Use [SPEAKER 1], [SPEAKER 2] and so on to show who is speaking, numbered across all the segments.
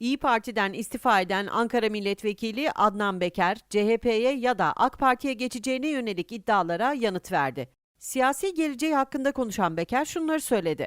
[SPEAKER 1] İyi Parti'den istifa eden Ankara Milletvekili Adnan Beker, CHP'ye ya da AK Parti'ye geçeceğine yönelik iddialara yanıt verdi. Siyasi geleceği hakkında konuşan Beker şunları söyledi.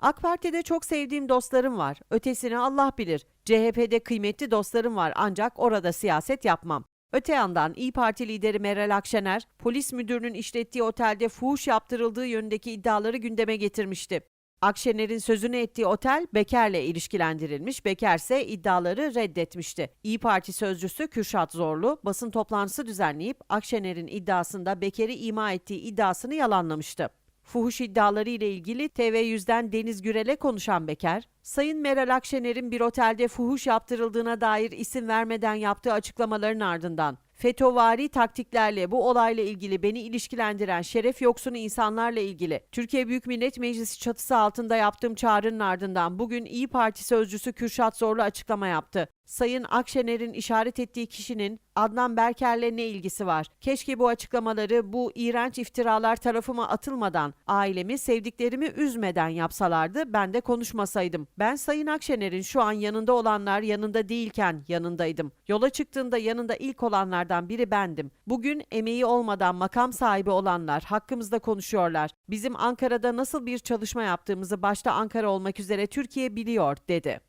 [SPEAKER 1] AK Parti'de çok sevdiğim dostlarım var. Ötesini Allah bilir. CHP'de kıymetli dostlarım var ancak orada siyaset yapmam. Öte yandan İyi Parti lideri Meral Akşener, polis müdürünün işlettiği otelde fuhuş yaptırıldığı yönündeki iddiaları gündeme getirmişti. Akşener'in sözünü ettiği otel Beker'le ilişkilendirilmiş, Beker ise iddiaları reddetmişti. İyi Parti sözcüsü Kürşat Zorlu basın toplantısı düzenleyip Akşener'in iddiasında Beker'i ima ettiği iddiasını yalanlamıştı. Fuhuş iddiaları ile ilgili TV100'den Deniz Gürel'e konuşan Beker, Sayın Meral Akşener'in bir otelde fuhuş yaptırıldığına dair isim vermeden yaptığı açıklamaların ardından FETÖ'vari taktiklerle bu olayla ilgili beni ilişkilendiren şeref yoksunu insanlarla ilgili Türkiye Büyük Millet Meclisi çatısı altında yaptığım çağrının ardından bugün İyi Parti sözcüsü Kürşat Zorlu açıklama yaptı. Sayın Akşener'in işaret ettiği kişinin Adnan Berker'le ne ilgisi var? Keşke bu açıklamaları bu iğrenç iftiralar tarafıma atılmadan, ailemi, sevdiklerimi üzmeden yapsalardı ben de konuşmasaydım. Ben Sayın Akşener'in şu an yanında olanlar yanında değilken yanındaydım. Yola çıktığında yanında ilk olanlardan biri bendim. Bugün emeği olmadan makam sahibi olanlar hakkımızda konuşuyorlar. Bizim Ankara'da nasıl bir çalışma yaptığımızı başta Ankara olmak üzere Türkiye biliyor dedi.